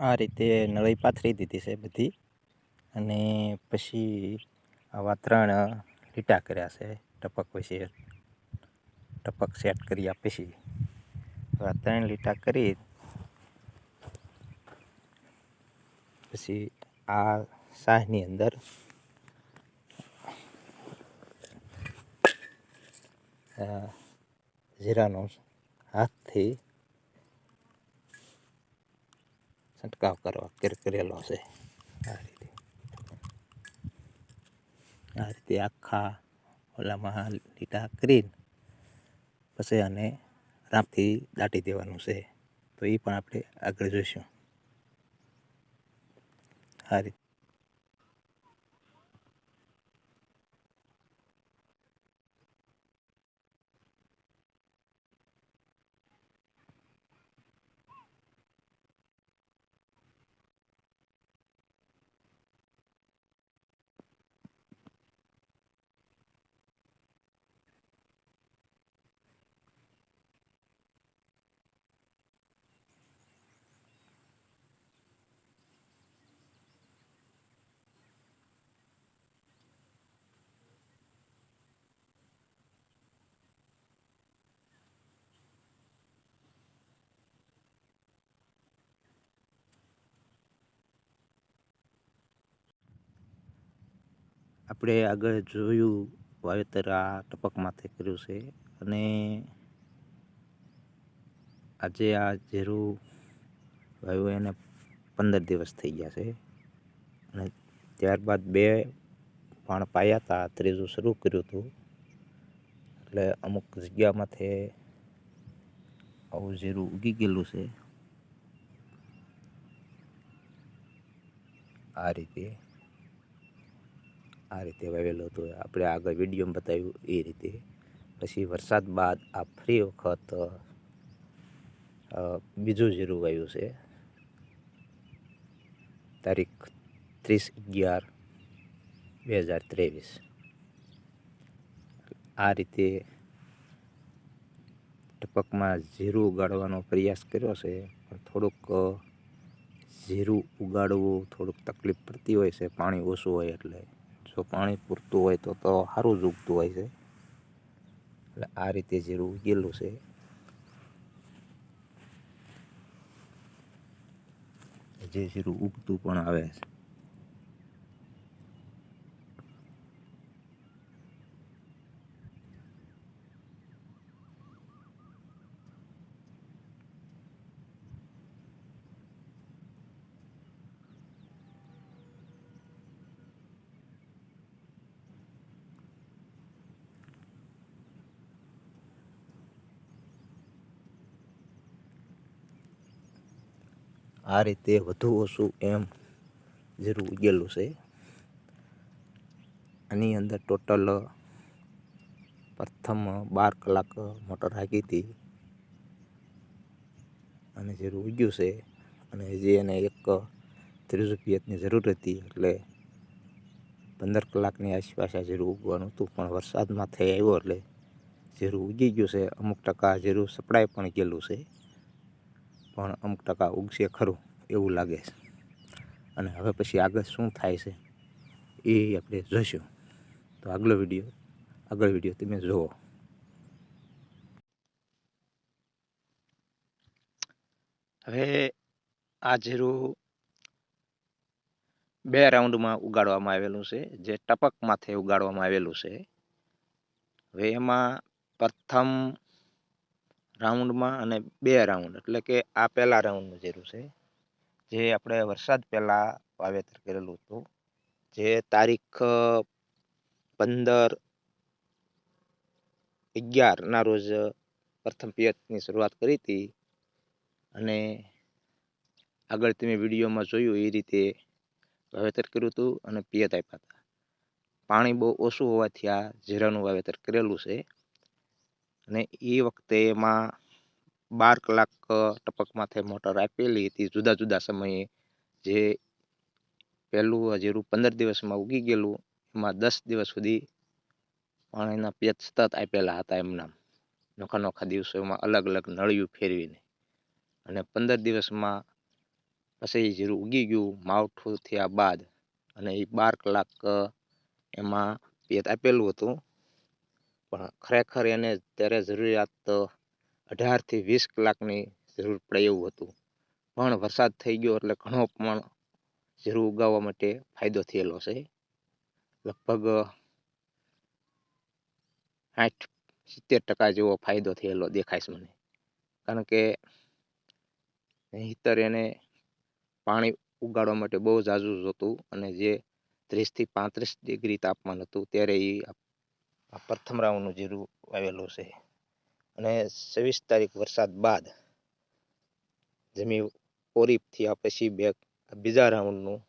આ રીતે નળી પાથરી દીધી છે બધી અને પછી આવા ત્રણ લીટા કર્યા છે, ટપક પછી ટપક સેટ કર્યા પછી આવા ત્રણ લીટા કરી પછી આ શાહની અંદર જીરાનો હાથથી છંટકાવ કરવા કર કરેલો છે. આ રીતે. આ રીતે આખા ઓલામાં લીટા કરીને પછી આને રામથી દાટી દેવાનું છે. તો એ પણ આપણે આગળ જોઈશું. આ રીતે. આપણે આગળ જોયું વાવેતર આ ટપક માથે કર્યું છે અને આજે આ ઝેરું વાવ્યું એને પંદર દિવસ થઈ ગયા છે. અને ત્યારબાદ બે પાણ પાયા હતા ત્રીજું શરૂ કર્યું હતું. એટલે અમુક જગ્યામાંથી આવું ઝેરું ઉગી ગયેલું છે. આ રીતે આ રીતે વાવેલો હતો. આપણે આગળ વિડીયોમાં બતાવ્યું એ રીતે. પછી વરસાદ બાદ આ ફરી વખત બીજું જીરું વાવ્યું છે. તારીખ ત્રીસ અગિયાર બે હજાર ત્રેવીસ. આ રીતે ટપકમાં જીરું ઉગાડવાનો પ્રયાસ કર્યો છે. પણ થોડુંક જીરું ઉગાડવું થોડુંક તકલીફ પડતી હોય છે. પાણી ઓછું હોય એટલે. જો પાણી પૂરતું હોય તો તો સારું જ ઉગતું હોય છે. એટલે આ રીતે જીરું ઉગેલું છે. જે જીરું ઉગતું પણ આવે છે. આ રીતે વધુ ઓછું એમ જીરું ઉગેલું છે. આની અંદર ટોટલ પ્રથમ બાર કલાક મોટર હાકી હતી અને જીરું ઉગ્યું છે. અને હજી એને એક ત્રીસ પિયતની જરૂર હતી એટલે પંદર કલાકની આસપાસ આ જીરું ઉગવાનું હતું. પણ વરસાદમાં થઈ આવ્યો એટલે જીરું ઉગી ગયું છે. અમુક ટકા જીરું સપડાઈ પણ ગયેલું છે. પણ અમુક ટકા ઉગશે ખરું એવું લાગે છે. અને હવે પછી આગળ શું થાય છે એ આપણે જોઈશું. તો આગલો વીડિયો, આગળ વીડિયો તમે જુઓ હવે આ જીરું બે રાઉન્ડમાં ઉગાડવામાં આવેલું છે, જે ટપક માથે ઉગાડવામાં આવેલું છે. હવે એમાં પ્રથમ રાઉન્ડમાં અને બે રાઉન્ડ, એટલે કે આ પહેલા રાઉન્ડનું જીરું છે, જે આપણે વરસાદ પહેલાં વાવેતર કરેલું હતું, જે તારીખ પંદર અગિયારના રોજ પ્રથમ પિયતની શરૂઆત કરી હતી. અને આગળ તમે વિડીયોમાં જોયું એ રીતે વાવેતર કર્યું હતું અને પિયત આપ્યા હતા. પાણી બહુ ઓછું હોવાથી આ જીરાનું વાવેતર કરેલું છે. અને એ વખતે એમાં બાર કલાક ટપક માથે મોટર આપેલી હતી. જુદા જુદા સમયે જે પહેલું હજીરું પંદર દિવસમાં ઉગી ગયેલું, એમાં દસ દિવસ સુધી પાણીના પેચ સતત આપેલા હતા એમના. નોખા નોખા દિવસોમાં અલગ અલગ નળિયું ફેરવીને. અને પંદર દિવસમાં પછી જીરું ઉગી ગયું, માવઠું થયા બાદ. અને એ બાર કલાક એમાં પેત આપેલું હતું. પણ ખરેખર એને ત્યારે જરૂરિયાત અઢારથી વીસ કલાકની જરૂર પડે એવું હતું. પણ વરસાદ થઈ ગયો એટલે ઘણો પણ જીરું ઉગાવવા માટે ફાયદો થયેલો છે. લગભગ સાઠ સિત્તેર ટકા જેવો ફાયદો થયેલો દેખાય છે મને. કારણ કે નહીતર એને પાણી ઉગાડવા માટે બહુ ઝાઝું જોતું અને જે ત્રીસથી પાંત્રીસ ડિગ્રી તાપમાન હતું, ત્યારે એ આ પ્રથમ રાઉન્ડનું જીરું વાવેલું છે. અને છવ્વીસ તારીખ વરસાદ બાદ જમી ઓરી આ પછી બે, બીજા રાઉન્ડનું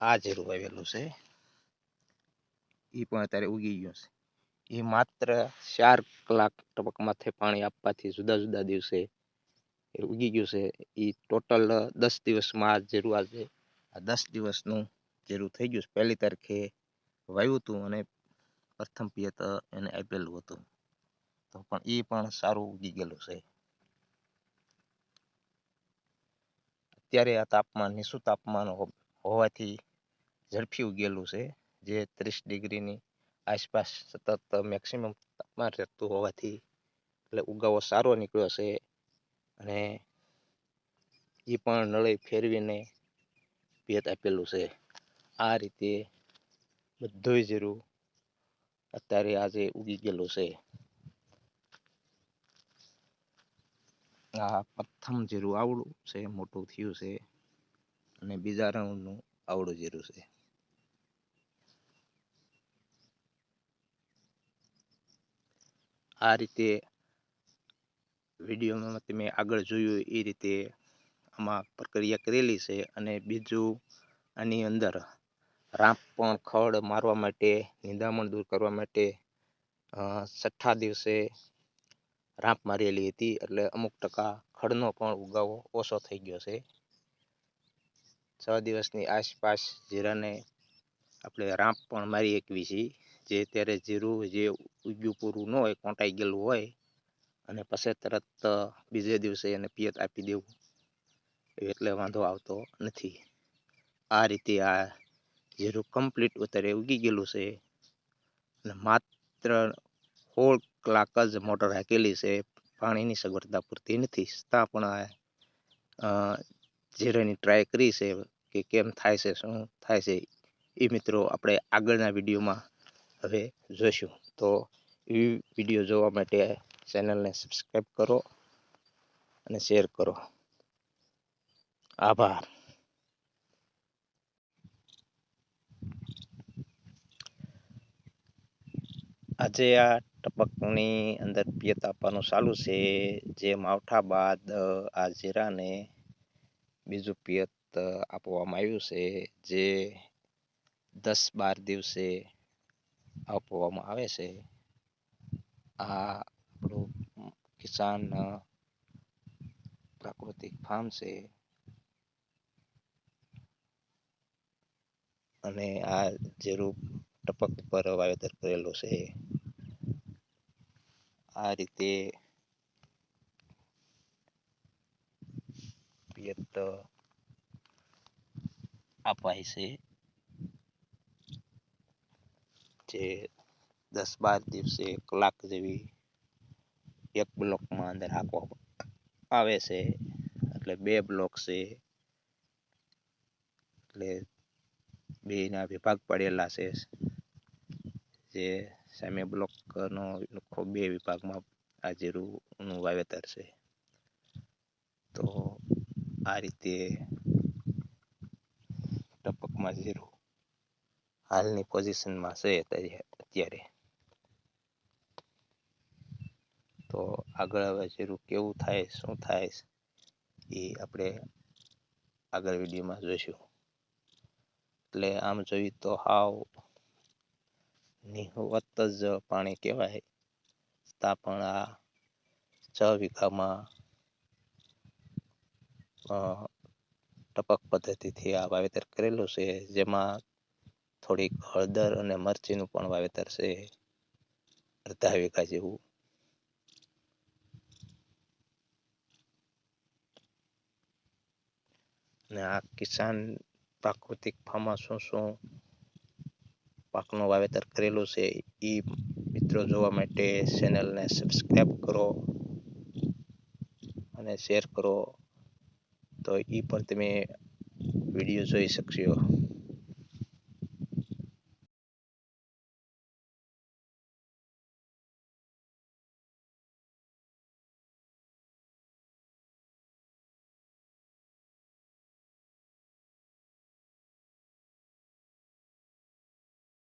આ જીરું વાવેલું છે. એ પણ અત્યારે ઉગી ગયું છે. એ માત્ર ચાર કલાક ટપક માથે પાણી આપવાથી જુદા જુદા દિવસે એ ઉગી ગયું છે. એ ટોટલ દસ દિવસમાં આ જીરું આજે, આ દસ દિવસનું જીરું થઈ ગયું છે. પહેલી તારીખે વાવ્યું હતું અને પ્રથમ પિયત એને આપેલું હતું. તો પણ એ પણ સારું ઉગી ગયેલું છે. અત્યારે આ તાપમાન નીચું તાપમાન હોવાથી ઝડપી ઉગેલું છે. જે ત્રીસ ડિગ્રીની આસપાસ સતત મેક્સિમમ તાપમાન રહેતું હોવાથી, એટલે ઉગાવો સારો નીકળ્યો છે. અને એ પણ નળે ફેરવીને ભેત આપેલું છે. આ રીતે બધુંય જીરું અત્યારે આજે ઉગી ગયેલો છે. આ પ્રથમ જીરું આવડું છે, મોટું થયું છે અને બીજા રાઉન્ડનું આવડું જીરું છે. આ રીતે વિડીયોમાં તમે આગળ જોયું એ રીતે આમાં પ્રક્રિયા કરેલી છે અને બીજું આની અંદર રાપ પણ ખડ મારવા માટે, નિંદામણ દૂર કરવા માટે છઠ્ઠા દિવસે રાપ મારેલી હતી. એટલે અમુક ટકા ખડનો પણ ઉગાવો ઓછો થઈ ગયો છે. છ દિવસની આસપાસ જીરાને આપણે રાપ પણ મારી એકવી છીએ. જે ત્યારે જીરું જે ઉગ્યું પૂરું ન હોય, કોંટાઈ ગયેલું હોય, અને પછી તરત બીજે દિવસે એને પિયત આપી દેવું. એટલે વાંધો આવતો નથી. આ રીતે આ જીરું કમ્પ્લીટ અત્યારે ઉગી ગયેલું છે. અને માત્ર સોળ કલાક જ મોટર હાકેલી છે. પાણીની સગવડતા પૂરતી નથી. છતાં પણ જીરાની ટ્રાય કરી છે કે કેમ થાય છે, શું થાય છે, એ મિત્રો આપણે આગળના વિડીયોમાં હવે જોઈશું. તો એ વીડિયો જોવા માટે ચેનલને સબસ્ક્રાઈબ કરો અને શેર કરો. આભાર. આજે આ ટપકની અંદર પિયત આપવાનું ચાલુ છે. જે માવઠા બાદ આ જીરાને બીજું પિયત આપવામાં આવ્યું છે. જે દસ બાર દિવસે આપવામાં આવે છે. આ આપણું કિસાન પ્રાકૃતિક ફાર્મ છે. અને આ જીરું ટપક પર વાવેતર કરેલું છે. આ રીતે પિયત અપાય છે જે દસ બાર દિવસે કલાક જેવી એક બ્લોકમાં અંદર હાંકવામાં આવે છે એટલે બે બ્લોક છે એટલે બેના વિભાગ પડેલા છે જે સામે બ્લોકનો બે વિભાગમાં આ જીરુંનું વાવેતર છે. તો આ રીતે ટપકમાં જીરું હાલની પોઝિશનમાં છે અત્યારે તો આગળ હવે જીરું કેવું થાય, શું થાય એ આપણે આગળ વિડીયોમાં જોઈશું. એટલે આમ જોઈએ તો હાવ નિહવત જ પાણી કહેવાય. છતાં પણ આ છ વીઘામાં ટપક પદ્ધતિથી આ વાવેતર કરેલું છે, જેમાં થોડીક હળદર અને મરચીનું પણ વાવેતર છે, અડધા વીઘા જેવું. ને આ કિસાન પ્રાકૃતિક ફાર્મમાં શું શું પાકનું વાવેતર કરેલું છે. એ મિત્રો જોવા માટે ચેનલને સબસ્ક્રાઈબ કરો અને શેર કરો. તો એ પણ તમે વીડિયો જોઈ શકશો.